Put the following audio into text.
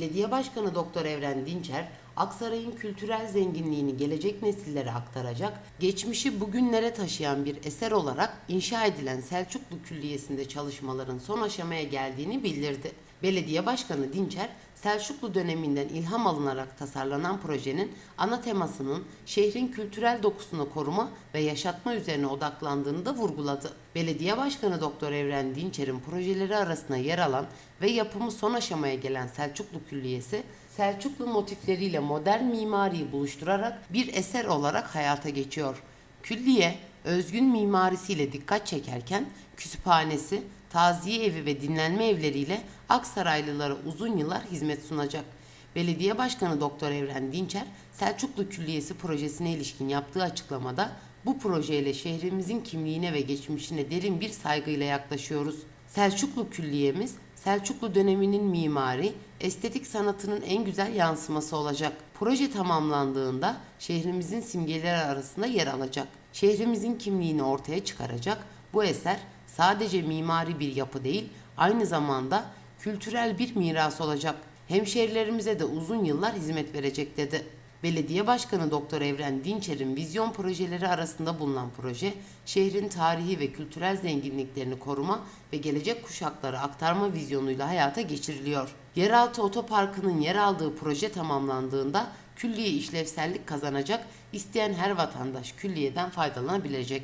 Belediye Başkanı Doktor Evren Dinçer, Aksaray'ın kültürel zenginliğini gelecek nesillere aktaracak, geçmişi bugünlere taşıyan bir eser olarak inşa edilen Selçuklu Külliyesi'nde çalışmaların son aşamaya geldiğini bildirdi. Belediye Başkanı Dinçer, Selçuklu döneminden ilham alınarak tasarlanan projenin ana temasının şehrin kültürel dokusunu koruma ve yaşatma üzerine odaklandığını da vurguladı. Belediye Başkanı Doktor Evren Dinçer'in projeleri arasında yer alan ve yapımı son aşamaya gelen Selçuklu Külliyesi, Selçuklu motifleriyle modern mimariyi buluşturarak bir eser olarak hayata geçiyor. Külliye, özgün mimarisiyle dikkat çekerken kütüphanesi, taziye evi ve dinlenme evleriyle Aksaraylılara uzun yıllar hizmet sunacak. Belediye Başkanı Doktor Evren Dinçer, Selçuklu Külliyesi projesine ilişkin yaptığı açıklamada bu projeyle şehrimizin kimliğine ve geçmişine derin bir saygıyla yaklaşıyoruz. Selçuklu Külliyemiz, Selçuklu döneminin mimari, estetik sanatının en güzel yansıması olacak. Proje tamamlandığında şehrimizin simgeleri arasında yer alacak. Şehrimizin kimliğini ortaya çıkaracak. Bu eser sadece mimari bir yapı değil, aynı zamanda kültürel bir miras olacak. Hemşehrilerimize de uzun yıllar hizmet verecek dedi. Belediye Başkanı Doktor Evren Dinçer'in vizyon projeleri arasında bulunan proje, şehrin tarihi ve kültürel zenginliklerini koruma ve gelecek kuşaklara aktarma vizyonuyla hayata geçiriliyor. Yeraltı Otoparkı'nın yer aldığı proje tamamlandığında külliye işlevsellik kazanacak, isteyen her vatandaş külliyeden faydalanabilecek.